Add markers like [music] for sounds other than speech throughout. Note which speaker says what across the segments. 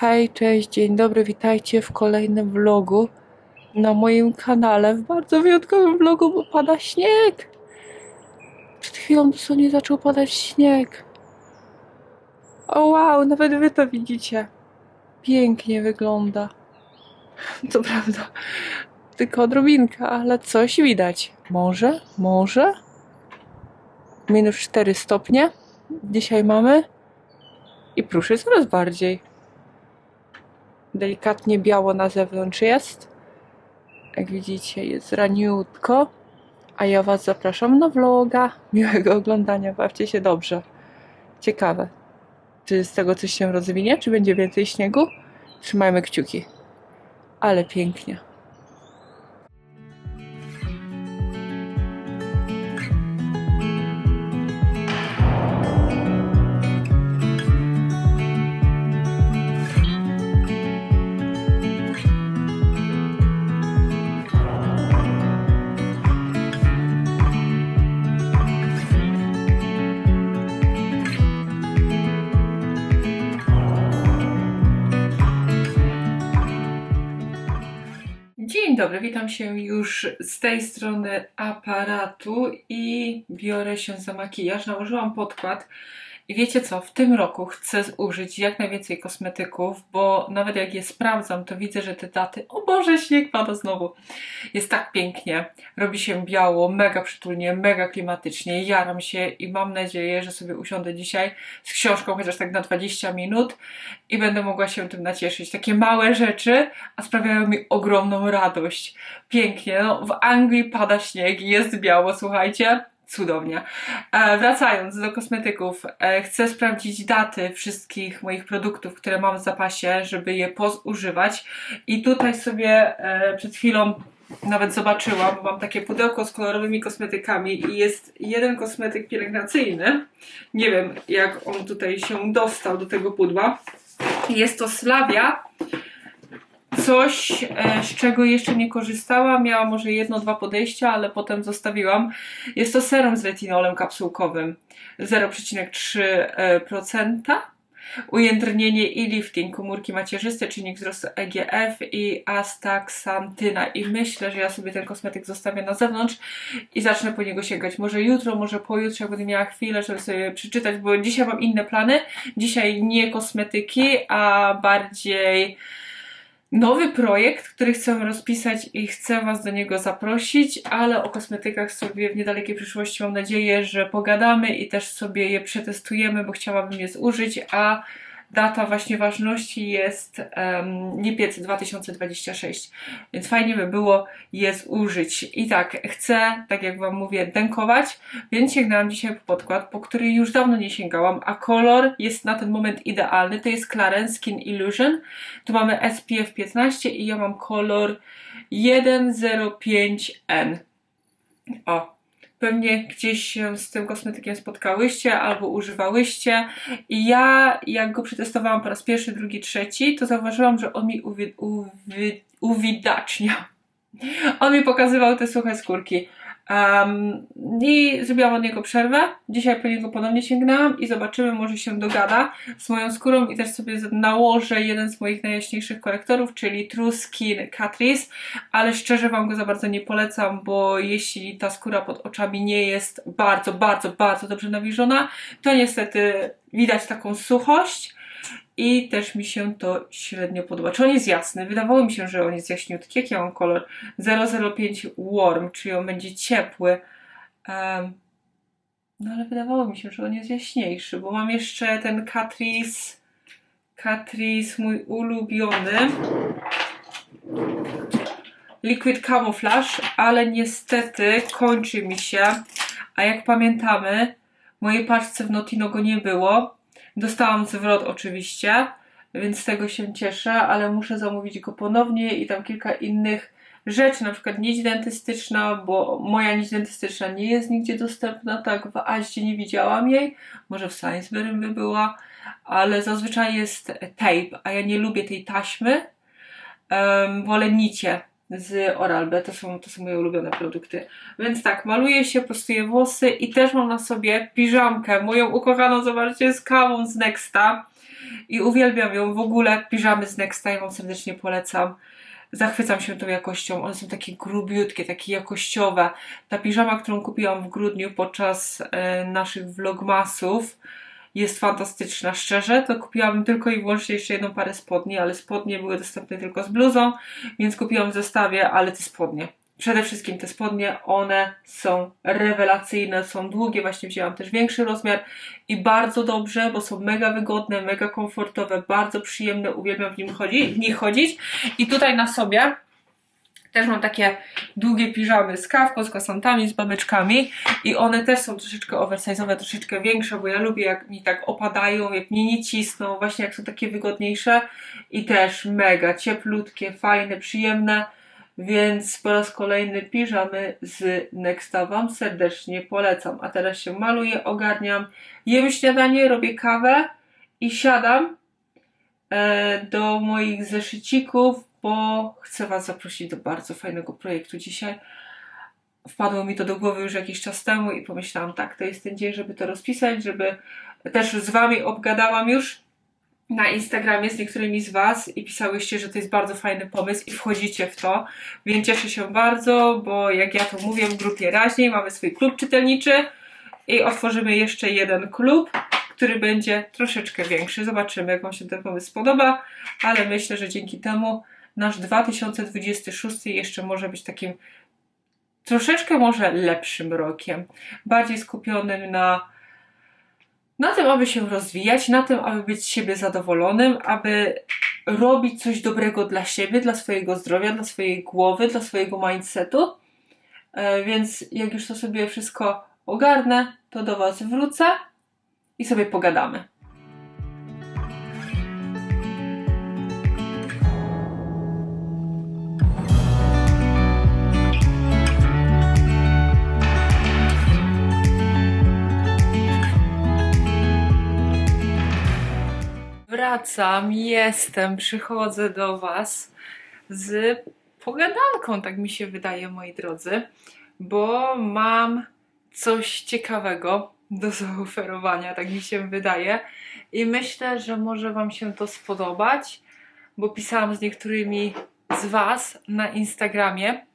Speaker 1: Hej, cześć, dzień dobry, witajcie w kolejnym vlogu na moim kanale, w bardzo wyjątkowym vlogu, bo pada śnieg. Przed chwilą dosłownie zaczął padać śnieg. O wow, nawet wy to widzicie. Pięknie wygląda. [laughs] To prawda, tylko odrobinka, ale coś widać. Może, może? Minus 4 stopnie dzisiaj mamy i pruszy coraz bardziej delikatnie biało na zewnątrz jest. Jak widzicie, jest raniutko. A ja Was zapraszam na vloga. Miłego oglądania, bawcie się dobrze. Ciekawe, czy z tego coś się rozwinie, czy będzie więcej śniegu? Trzymajmy kciuki. Ale pięknie. Dobry, witam się już z tej strony aparatu i biorę się za makijaż. Nałożyłam podkład i wiecie co, w tym roku chcę zużyć jak najwięcej kosmetyków, bo nawet jak je sprawdzam, to widzę, że te daty, o Boże, śnieg pada znowu. Jest tak pięknie, robi się biało, mega przytulnie, mega klimatycznie, jaram się i mam nadzieję, że sobie usiądę dzisiaj z książką chociaż tak na 20 minut i będę mogła się tym nacieszyć. Takie małe rzeczy, a sprawiają mi ogromną radość. Pięknie, no w Anglii pada śnieg, jest biało, słuchajcie. Cudownie. E, wracając do kosmetyków, e, chcę sprawdzić daty wszystkich moich produktów, które mam w zapasie, żeby je pozużywać. I tutaj sobie e, przed chwilą nawet zobaczyłam, bo mam takie pudełko z kolorowymi kosmetykami i jest jeden kosmetyk pielęgnacyjny. Nie wiem, jak on tutaj się dostał do tego pudła. Jest to Slavia. Coś, e, z czego jeszcze nie korzystałam. Miałam może jedno, dwa podejścia, ale potem zostawiłam. Jest to serum z retinolem kapsułkowym 0,3%. Ujędrnienie i lifting komórki macierzyste, czynnik wzrostu EGF i astaxantyna. I myślę, że ja sobie ten kosmetyk zostawię na zewnątrz i zacznę po niego sięgać. Może jutro, może pojutrze, jak będę miała chwilę, żeby sobie przeczytać, bo dzisiaj mam inne plany. Dzisiaj nie kosmetyki, a bardziej nowy projekt, który chcę rozpisać i chcę Was do niego zaprosić, ale o kosmetykach sobie w niedalekiej przyszłości mam nadzieję, że pogadamy i też sobie je przetestujemy, bo chciałabym je zużyć, a data właśnie ważności jest um, lipiec 2026, więc fajnie by było je zużyć. I tak, chcę, tak jak Wam mówię, denkować, więc sięgnęłam dzisiaj po podkład, po który już dawno nie sięgałam, a kolor jest na ten moment idealny. To jest Clarence Skin Illusion. Tu mamy SPF 15 i ja mam kolor 105N. O, pewnie gdzieś się z tym kosmetykiem spotkałyście albo używałyście. I ja, jak go przetestowałam po raz pierwszy, drugi, trzeci, to zauważyłam, że on mi uwi- uwi- uwidacznia. On mi pokazywał te suche skórki. Um, I zrobiłam od niego przerwę. Dzisiaj po niego ponownie sięgnęłam i zobaczymy, może się dogada z moją skórą i też sobie nałożę jeden z moich najjaśniejszych korektorów, czyli True Skin Catrice, ale szczerze Wam go za bardzo nie polecam, bo jeśli ta skóra pod oczami nie jest bardzo, bardzo, bardzo dobrze nawilżona, to niestety widać taką suchość i też mi się to średnio podoba. Czy on jest jasny? Wydawało mi się, że on jest jaśniutki. Jaki ja mam kolor? 005 Warm, czyli on będzie ciepły. Um, no ale wydawało mi się, że on jest jaśniejszy, bo mam jeszcze ten Catrice, Catrice mój ulubiony. Liquid Camouflage, ale niestety kończy mi się. A jak pamiętamy, mojej paczce w Notino go nie było. Dostałam zwrot oczywiście, więc z tego się cieszę, ale muszę zamówić go ponownie i tam kilka innych rzeczy, na przykład nić dentystyczna, bo moja nić dentystyczna nie jest nigdzie dostępna, tak w Aździe nie widziałam jej, może w Sainsbury by była, ale zazwyczaj jest tape, a ja nie lubię tej taśmy, um, wolę nicie z Oral-B, to są, to są moje ulubione produkty. Więc tak, maluję się, prostuję włosy i też mam na sobie piżamkę, moją ukochaną, zobaczcie, z kawą z Nexta. I uwielbiam ją, w ogóle piżamy z Nexta, ja Wam serdecznie polecam. Zachwycam się tą jakością, one są takie grubiutkie, takie jakościowe. Ta piżama, którą kupiłam w grudniu podczas e, naszych vlogmasów, jest fantastyczna. Szczerze, to kupiłam tylko i wyłącznie jeszcze jedną parę spodni, ale spodnie były dostępne tylko z bluzą, więc kupiłam w zestawie, ale te spodnie. Przede wszystkim te spodnie, one są rewelacyjne, są długie, właśnie wzięłam też większy rozmiar i bardzo dobrze, bo są mega wygodne, mega komfortowe, bardzo przyjemne, uwielbiam w, nim chodzi, w nich chodzić. I tutaj na sobie też mam takie długie piżamy z kawką, z kosantami, z babeczkami i one też są troszeczkę oversize'owe, troszeczkę większe, bo ja lubię jak mi tak opadają, jak mnie nie cisną, właśnie jak są takie wygodniejsze i też mega cieplutkie, fajne, przyjemne, więc po raz kolejny piżamy z Nexta Wam serdecznie polecam. A teraz się maluję, ogarniam, jem śniadanie, robię kawę i siadam e, do moich zeszycików, bo chcę Was zaprosić do bardzo fajnego projektu dzisiaj. Wpadło mi to do głowy już jakiś czas temu i pomyślałam, tak, to jest ten dzień, żeby to rozpisać, żeby też z Wami obgadałam już na Instagramie z niektórymi z Was i pisałyście, że to jest bardzo fajny pomysł i wchodzicie w to, więc cieszę się bardzo, bo jak ja to mówię w grupie raźniej, mamy swój klub czytelniczy i otworzymy jeszcze jeden klub, który będzie troszeczkę większy. Zobaczymy, jak Wam się ten pomysł spodoba, ale myślę, że dzięki temu nasz 2026 jeszcze może być takim troszeczkę może lepszym rokiem, bardziej skupionym na, na tym, aby się rozwijać, na tym, aby być z siebie zadowolonym, aby robić coś dobrego dla siebie, dla swojego zdrowia, dla swojej głowy, dla swojego mindsetu. E, Więc jak już to sobie wszystko ogarnę, to do Was wrócę i sobie pogadamy. Wracam, jestem, przychodzę do Was z pogadanką, tak mi się wydaje, moi drodzy, bo mam coś ciekawego do [laughs] zaoferowania, tak mi się wydaje. I myślę, że może Wam się to spodobać, bo pisałam z niektórymi z Was na Instagramie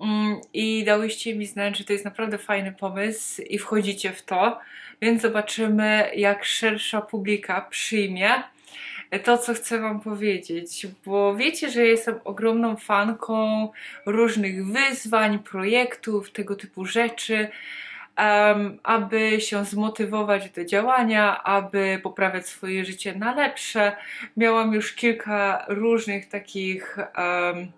Speaker 1: mm, i dałyście mi znać, że to jest naprawdę fajny pomysł i wchodzicie w to, więc zobaczymy, jak szersza publika przyjmie to, co chcę Wam powiedzieć, bo wiecie, że jestem ogromną fanką różnych wyzwań, projektów, tego typu rzeczy, em, aby się zmotywować do działania, aby poprawiać swoje życie na lepsze. Miałam już kilka różnych takich em,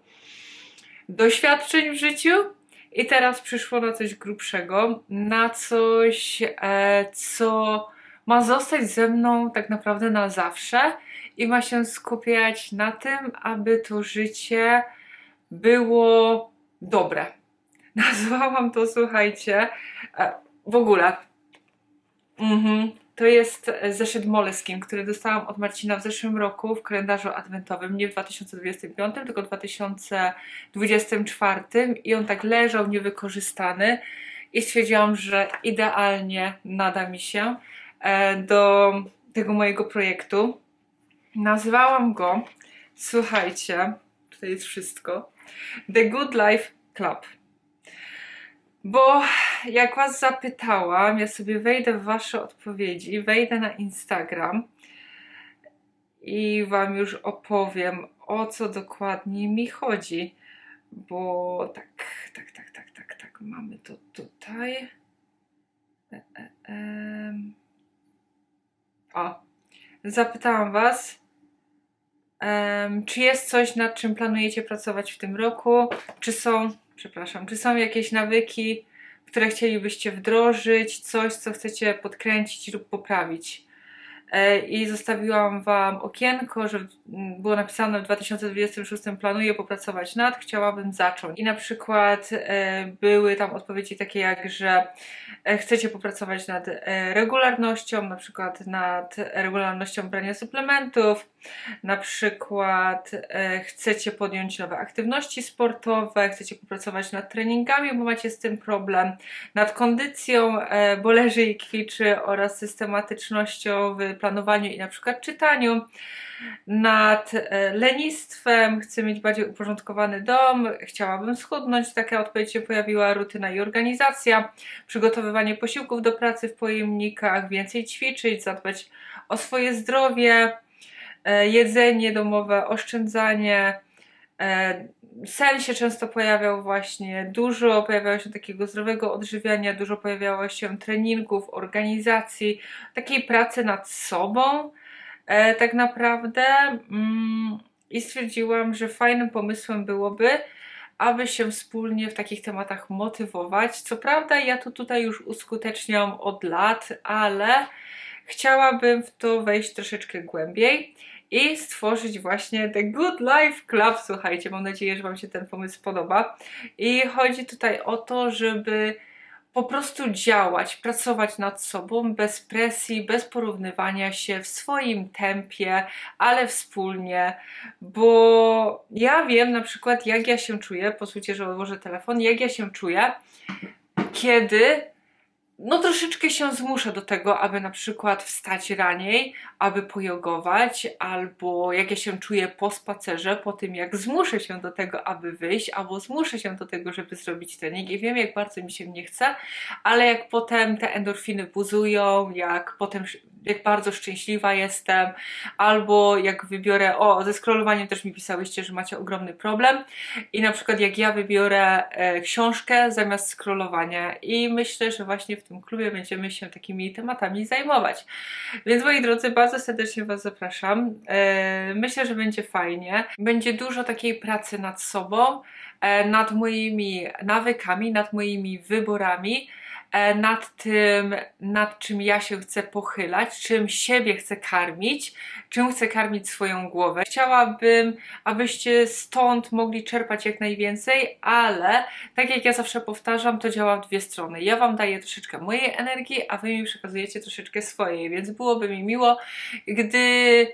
Speaker 1: doświadczeń w życiu. I teraz przyszło na coś grubszego, na coś, e, co ma zostać ze mną tak naprawdę na zawsze i ma się skupiać na tym, aby to życie było dobre. [laughs] Nazwałam to, słuchajcie, e, w ogóle. Mhm. To jest zeszyt Moleskin, który dostałam od Marcina w zeszłym roku w kalendarzu adwentowym, nie w 2025, tylko w 2024 i on tak leżał niewykorzystany i stwierdziłam, że idealnie nada mi się e, do tego mojego projektu. Nazwałam go, słuchajcie, tutaj jest wszystko, The Good Life Club. Bo jak Was zapytałam, ja sobie wejdę w Wasze odpowiedzi, wejdę na Instagram i Wam już opowiem, o co dokładnie mi chodzi. Bo tak, tak, tak, tak, tak, tak, mamy to tutaj. E, e, em. O, zapytałam Was, em, czy jest coś, nad czym planujecie pracować w tym roku? Czy są, przepraszam, czy są jakieś nawyki, które chcielibyście wdrożyć, coś, co chcecie podkręcić lub poprawić? E, I zostawiłam Wam okienko, że było napisane w 2026 planuję popracować nad, chciałabym zacząć. I na przykład e, były tam odpowiedzi takie jak, że e, chcecie popracować nad e, regularnością, na przykład nad regularnością brania suplementów, na przykład chcecie podjąć nowe aktywności sportowe, chcecie popracować nad treningami, bo macie z tym problem, nad kondycją, bo leży i kwiczy oraz systematycznością w planowaniu i na przykład czytaniu, nad e, lenistwem, chcę mieć bardziej uporządkowany dom, chciałabym schudnąć, taka odpowiedź się pojawiła, rutyna i organizacja, przygotowywanie posiłków do pracy w pojemnikach, więcej ćwiczyć, zadbać o swoje zdrowie, e, jedzenie domowe, oszczędzanie. E, sen się często pojawiał właśnie, dużo pojawiało się takiego zdrowego odżywiania, dużo pojawiało się treningów, organizacji, takiej pracy nad sobą e, tak naprawdę. Mm, I stwierdziłam, że fajnym pomysłem byłoby, aby się wspólnie w takich tematach motywować. Co prawda, ja to tutaj już uskuteczniam od lat, ale chciałabym w to wejść troszeczkę głębiej i stworzyć właśnie The Good Life Club. Słuchajcie, mam nadzieję, że Wam się ten pomysł podoba. I chodzi tutaj o to, żeby po prostu działać, pracować nad sobą bez presji, bez porównywania się w swoim tempie, ale wspólnie, bo ja wiem na przykład, jak ja się czuję, pozwólcie, że odłożę telefon, jak ja się czuję, kiedy no troszeczkę się zmuszę do tego, aby na przykład wstać raniej, aby pojogować, albo jak ja się czuję po spacerze, po tym jak zmuszę się do tego, aby wyjść, albo zmuszę się do tego, żeby zrobić trening. I wiem, jak bardzo mi się nie chce, ale jak potem te endorfiny buzują, jak potem jak bardzo szczęśliwa jestem, albo jak wybiorę, o, ze scrollowaniem też mi pisałyście, że macie ogromny problem. I na przykład jak ja wybiorę e, książkę zamiast scrollowania. I myślę, że właśnie w tym klubie będziemy się takimi tematami zajmować. Więc moi drodzy, bardzo serdecznie Was zapraszam. E, myślę, że będzie fajnie. Będzie dużo takiej pracy nad sobą, e, nad moimi nawykami, nad moimi wyborami, nad tym, nad czym ja się chcę pochylać, czym siebie chcę karmić, czym chcę karmić swoją głowę. Chciałabym, abyście stąd mogli czerpać jak najwięcej, ale tak jak ja zawsze powtarzam, to działa w dwie strony. Ja Wam daję troszeczkę mojej energii, a Wy mi przekazujecie troszeczkę swojej, więc byłoby mi miło, gdy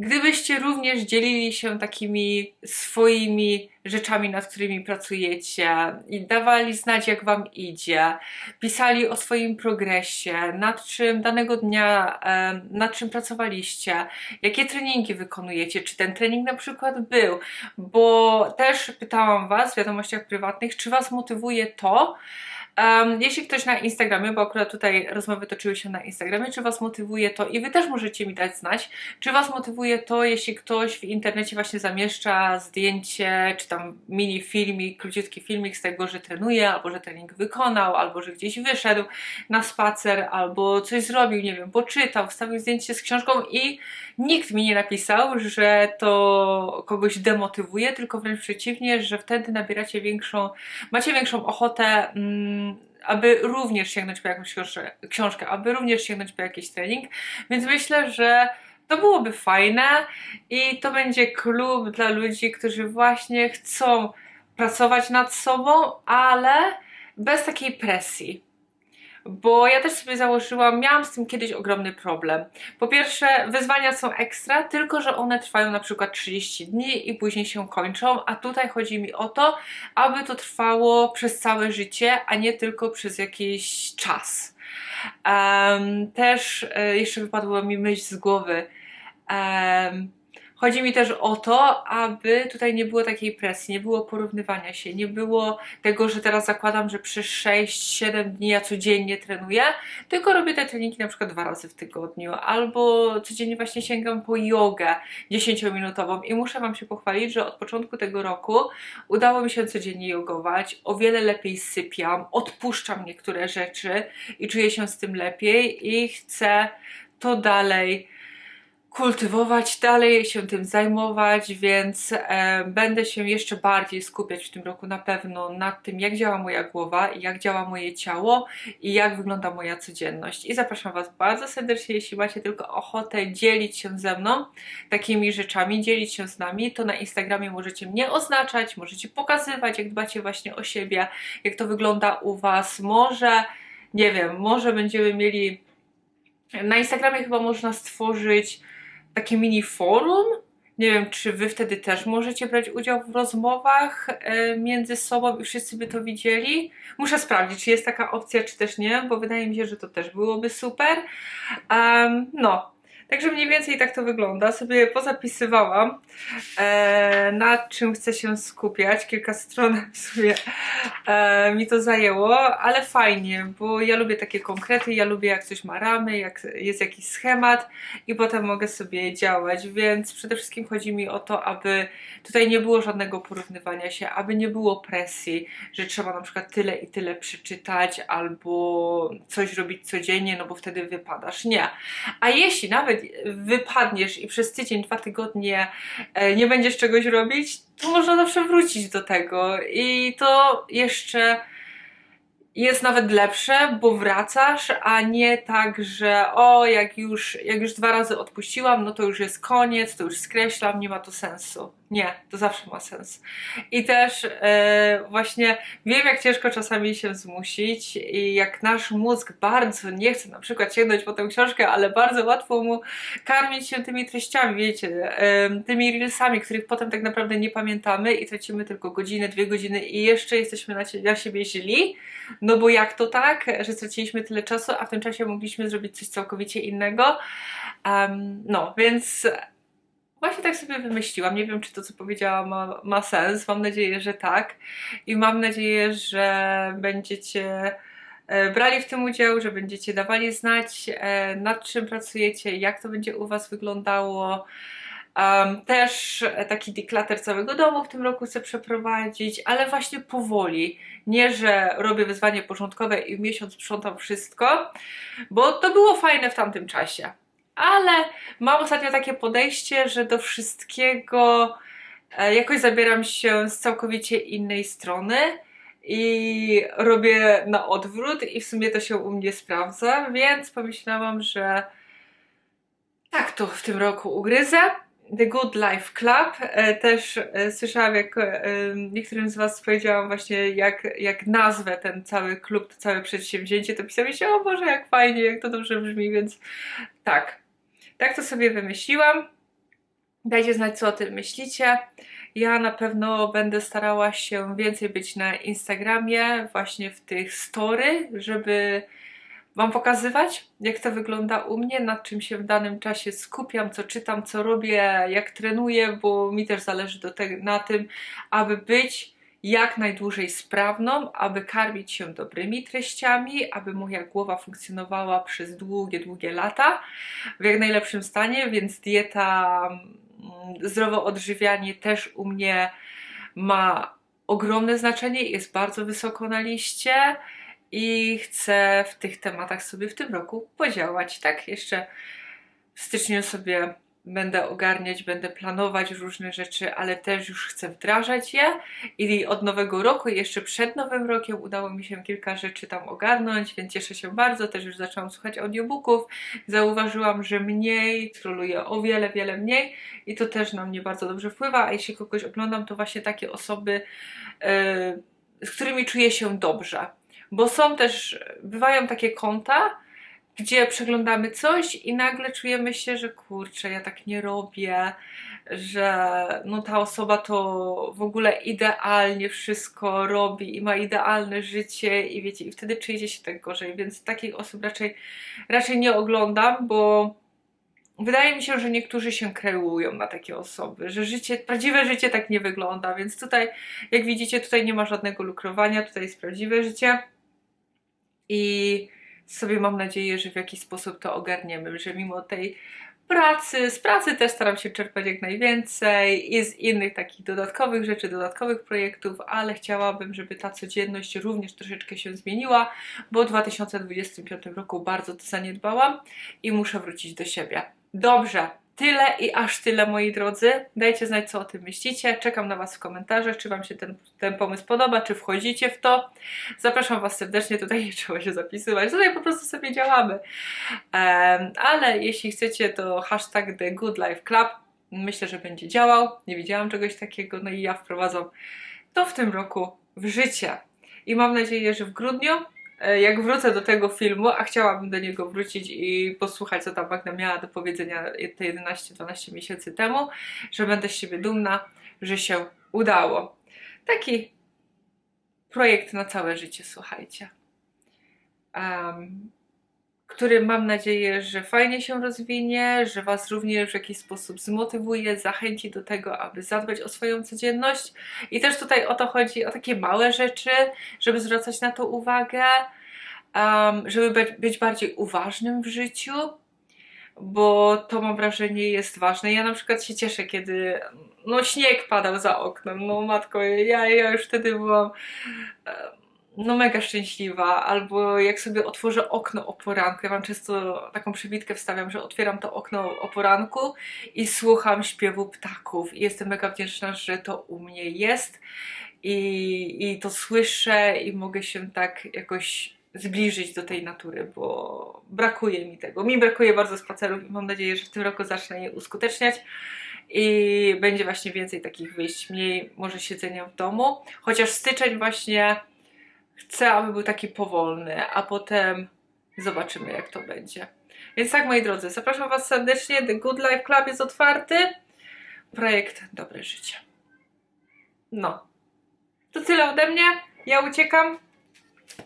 Speaker 1: Gdybyście również dzielili się takimi swoimi rzeczami, nad którymi pracujecie i dawali znać, jak Wam idzie, pisali o swoim progresie, nad czym danego dnia, nad czym pracowaliście, jakie treningi wykonujecie, czy ten trening na przykład był, bo też pytałam Was w wiadomościach prywatnych, czy Was motywuje to, Um, jeśli ktoś na Instagramie, bo akurat tutaj rozmowy toczyły się na Instagramie, czy Was motywuje to i Wy też możecie mi dać znać, czy Was motywuje to, jeśli ktoś w internecie właśnie zamieszcza zdjęcie, czy tam mini filmik, króciutki filmik z tego, że trenuje, albo że trening wykonał, albo że gdzieś wyszedł na spacer, albo coś zrobił, nie wiem, poczytał, wstawił zdjęcie z książką i nikt mi nie napisał, że to kogoś demotywuje, tylko wręcz przeciwnie, że wtedy nabieracie większą, macie większą ochotę. Mm, aby również sięgnąć po jakąś książkę, aby również sięgnąć po jakiś trening. Więc myślę, że to byłoby fajne i to będzie klub dla ludzi, którzy właśnie chcą pracować nad sobą, ale bez takiej presji. Bo ja też sobie założyłam, miałam z tym kiedyś ogromny problem. Po pierwsze, wyzwania są ekstra, tylko że one trwają na przykład 30 dni i później się kończą, a tutaj chodzi mi o to, aby to trwało przez całe życie, a nie tylko przez jakiś czas. Um, też e, jeszcze wypadła mi myśl z głowy. Um, Chodzi mi też o to, aby tutaj nie było takiej presji, nie było porównywania się, nie było tego, że teraz zakładam, że przez 6-7 dni ja codziennie trenuję, tylko robię te treningi na przykład dwa razy w tygodniu, albo codziennie właśnie sięgam po jogę 10-minutową i muszę Wam się pochwalić, że od początku tego roku udało mi się codziennie jogować, o wiele lepiej sypiam, odpuszczam niektóre rzeczy i czuję się z tym lepiej i chcę to dalej kultywować, dalej się tym zajmować, więc e, będę się jeszcze bardziej skupiać w tym roku na pewno nad tym, jak działa moja głowa, jak działa moje ciało i jak wygląda moja codzienność. I zapraszam Was bardzo serdecznie, jeśli macie tylko ochotę dzielić się ze mną takimi rzeczami, dzielić się z nami, to na Instagramie możecie mnie oznaczać, możecie pokazywać, jak dbacie właśnie o siebie, jak to wygląda u Was. Może, nie wiem, może będziemy mieli. Na Instagramie chyba można stworzyć takie mini forum. Nie wiem, czy wy wtedy też możecie brać udział w rozmowach e, między sobą i wszyscy by to widzieli. Muszę sprawdzić, czy jest taka opcja, czy też nie, bo wydaje mi się, że to też byłoby super. Um, no, Także mniej więcej tak to wygląda. Sobie pozapisywałam, e, nad czym chcę się skupiać. Kilka stron w sumie e, mi to zajęło, ale fajnie, bo ja lubię takie konkrety, ja lubię jak coś ma ramy, jak jest jakiś schemat i potem mogę sobie działać, więc przede wszystkim chodzi mi o to, aby tutaj nie było żadnego porównywania się, aby nie było presji, że trzeba na przykład tyle i tyle przeczytać albo coś robić codziennie, no bo wtedy wypadasz. Nie. A jeśli nawet wypadniesz i przez tydzień, dwa tygodnie e, nie będziesz czegoś robić, to można zawsze wrócić do tego i to jeszcze jest nawet lepsze, bo wracasz, a nie tak, że o, jak już, jak już dwa razy odpuściłam, no to już jest koniec, to już skreślam, nie ma to sensu. Nie, to zawsze ma sens. I też e, właśnie wiem, jak ciężko czasami się zmusić i jak nasz mózg bardzo nie chce na przykład sięgnąć po tę książkę, ale bardzo łatwo mu karmić się tymi treściami, wiecie, e, tymi reelsami, których potem tak naprawdę nie pamiętamy i tracimy tylko godzinę, dwie godziny i jeszcze jesteśmy na, na siebie źli, no bo jak to tak, że straciliśmy tyle czasu, a w tym czasie mogliśmy zrobić coś całkowicie innego. Um, no, więc Właśnie tak sobie wymyśliłam. Nie wiem, czy to, co powiedziałam, ma, ma sens. Mam nadzieję, że tak. I mam nadzieję, że będziecie e, brali w tym udział, że będziecie dawali znać, e, nad czym pracujecie, jak to będzie u Was wyglądało. Um, też taki deklater całego domu w tym roku chcę przeprowadzić, ale właśnie powoli. Nie, że robię wyzwanie porządkowe i w miesiąc sprzątam wszystko, bo to było fajne w tamtym czasie ale mam ostatnio takie podejście, że do wszystkiego e, jakoś zabieram się z całkowicie innej strony i robię na odwrót i w sumie to się u mnie sprawdza, więc pomyślałam, że tak to w tym roku ugryzę. The Good Life Club. E, też e, słyszałam, jak niektórym z Was powiedziałam właśnie, jak, jak nazwę ten cały klub, to całe przedsięwzięcie, to pisali się, o Boże, jak fajnie, jak to dobrze brzmi, więc tak, tak to sobie wymyśliłam. Dajcie znać, co o tym myślicie. Ja na pewno będę starała się więcej być na Instagramie, właśnie w tych story, żeby Wam pokazywać, jak to wygląda u mnie, nad czym się w danym czasie skupiam, co czytam, co robię, jak trenuję, bo mi też zależy te, na tym, aby być jak najdłużej sprawną, aby karmić się dobrymi treściami, aby moja głowa funkcjonowała przez długie, długie lata w jak najlepszym stanie, więc dieta, mm, zdrowe odżywianie też u mnie ma ogromne znaczenie i jest bardzo wysoko na liście i chcę w tych tematach sobie w tym roku podziałać. Tak, jeszcze w styczniu sobie będę ogarniać, będę planować różne rzeczy, ale też już chcę wdrażać je. I od nowego roku, jeszcze przed nowym rokiem udało mi się kilka rzeczy tam ogarnąć, więc cieszę się bardzo, też już zaczęłam słuchać audiobooków, zauważyłam, że mniej, scrolluję o wiele, wiele mniej i to też na mnie bardzo dobrze wpływa, a jeśli kogoś oglądam, to właśnie takie osoby, yy, z którymi czuję się dobrze, bo są też, bywają takie konta, gdzie przeglądamy coś i nagle czujemy się, że kurczę, ja tak nie robię, że no ta osoba to w ogóle idealnie wszystko robi i ma idealne życie i wiecie, i wtedy czujecie się tak gorzej, więc takich osób raczej, raczej nie oglądam, bo wydaje mi się, że niektórzy się kreują na takie osoby, że życie, prawdziwe życie tak nie wygląda, więc tutaj, jak widzicie, tutaj nie ma żadnego lukrowania, tutaj jest prawdziwe życie. I sobie mam nadzieję, że w jakiś sposób to ogarniemy, że mimo tej pracy, z pracy też staram się czerpać jak najwięcej i z innych takich dodatkowych rzeczy, dodatkowych projektów, ale chciałabym, żeby ta codzienność również troszeczkę się zmieniła, bo w 2025 roku bardzo to zaniedbałam i muszę wrócić do siebie. Dobrze, tyle i aż tyle, moi drodzy. Dajcie znać, co o tym myślicie. Czekam na Was w komentarzach, czy Wam się ten, ten pomysł podoba, czy wchodzicie w to. Zapraszam Was serdecznie, tutaj [laughs] nie trzeba się zapisywać, tutaj po prostu sobie działamy. Em, ale jeśli chcecie, to hashtag The Good Life Club myślę, że będzie działał. Nie widziałam czegoś takiego, no i ja wprowadzam to w tym roku w życie. I mam nadzieję, że w grudniu, jak wrócę do tego filmu, a chciałabym do niego wrócić i posłuchać, co tam Magda miała do powiedzenia te 11-12 miesięcy temu, że będę z siebie dumna, że się udało. Taki projekt na całe życie, słuchajcie. Em, który mam nadzieję, że fajnie się rozwinie, że Was również w jakiś sposób zmotywuje, zachęci do tego, aby zadbać o swoją codzienność. I też tutaj o to chodzi, o takie małe rzeczy, żeby zwracać na to uwagę, um, żeby być bardziej uważnym w życiu, bo to mam wrażenie jest ważne. Ja na przykład się cieszę, kiedy no śnieg padał za oknem, no matko, ja, ja już wtedy byłam e, no mega szczęśliwa, albo jak sobie otworzę okno o poranku, ja mam często taką przybitkę wstawiam, że otwieram to okno o poranku i słucham śpiewu ptaków. I jestem mega wdzięczna, że to u mnie jest. I, i to słyszę i mogę się tak jakoś zbliżyć do tej natury, bo brakuje mi tego. Mi brakuje bardzo spacerów i mam nadzieję, że w tym roku zacznę je uskuteczniać i będzie właśnie więcej takich wyjść, mniej może siedzenia w domu, chociaż styczeń właśnie chcę, aby był taki powolny, a potem zobaczymy, jak to będzie. Więc tak, moi drodzy, zapraszam Was serdecznie. The Good Life Club jest otwarty. Projekt Dobre Życie. No. To tyle ode mnie. Ja uciekam.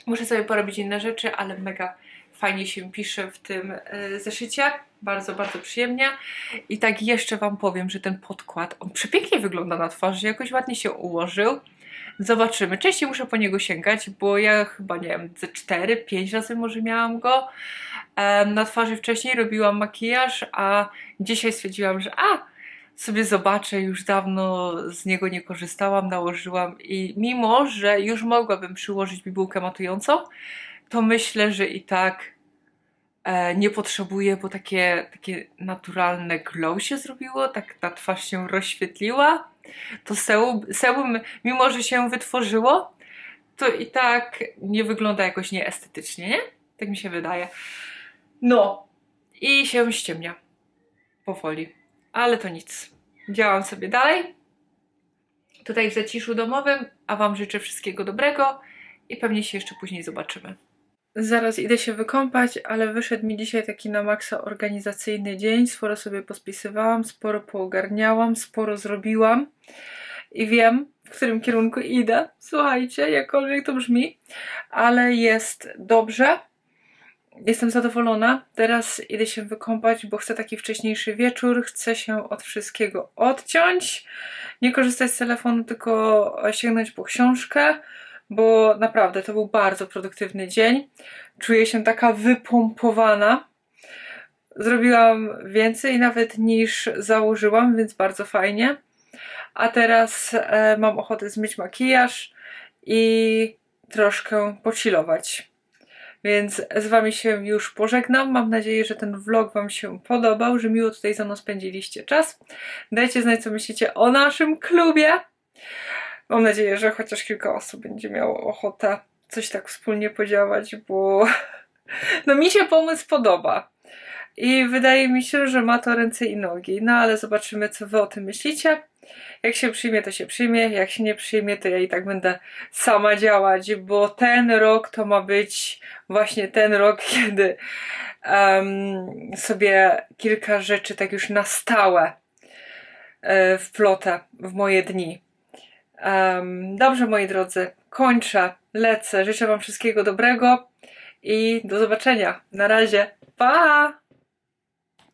Speaker 1: Muszę sobie porobić inne rzeczy, ale mega fajnie się pisze w tym e, zeszycie. Bardzo, bardzo przyjemnie. I tak jeszcze Wam powiem, że ten podkład, on przepięknie wygląda na twarzy, jakoś ładnie się ułożył. Zobaczymy. Częściej muszę po niego sięgać, bo ja chyba, nie wiem, ze 4-5 razy może miałam go. Na twarzy wcześniej robiłam makijaż, a dzisiaj stwierdziłam, że a, sobie zobaczę, już dawno z niego nie korzystałam, nałożyłam i mimo, że już mogłabym przyłożyć bibułkę matującą, to myślę, że i tak e, nie potrzebuję, bo takie, takie naturalne glow się zrobiło, tak ta twarz się rozświetliła. To serum, serum, mimo że się wytworzyło, to i tak nie wygląda jakoś nieestetycznie, nie? Tak mi się wydaje. No, i się ściemnia. Powoli. Ale to nic. Działam sobie dalej. Tutaj w zaciszu domowym, a Wam życzę wszystkiego dobrego i pewnie się jeszcze później zobaczymy. Zaraz idę się wykąpać, ale wyszedł mi dzisiaj taki na maksa organizacyjny dzień. Sporo sobie pospisywałam, sporo poogarniałam, sporo zrobiłam i wiem, w którym kierunku idę. Słuchajcie, jakkolwiek to brzmi, ale jest dobrze. Jestem zadowolona. Teraz idę się wykąpać, bo chcę taki wcześniejszy wieczór. Chcę się od wszystkiego odciąć. Nie korzystać z telefonu, tylko sięgnąć po książkę, bo naprawdę to był bardzo produktywny dzień. Czuję się taka wypompowana. Zrobiłam więcej nawet niż założyłam, więc bardzo fajnie. A teraz e, mam ochotę zmyć makijaż i troszkę pochillować. Więc z Wami się już pożegnam. Mam nadzieję, że ten vlog Wam się podobał, że miło tutaj ze mną spędziliście czas. Dajcie znać, co myślicie o naszym klubie. Mam nadzieję, że chociaż kilka osób będzie miało ochotę coś tak wspólnie podziałać, bo [laughs] no mi się pomysł podoba. I wydaje mi się, że ma to ręce i nogi. No ale zobaczymy, co Wy o tym myślicie. Jak się przyjmie, to się przyjmie. Jak się nie przyjmie, to ja i tak będę sama działać, bo ten rok to ma być właśnie ten rok, [laughs] kiedy em, sobie kilka rzeczy tak już na stałe e, wplotę w moje dni. Em, dobrze, moi drodzy, kończę, lecę. Życzę Wam wszystkiego dobrego i do zobaczenia. Na razie. Pa!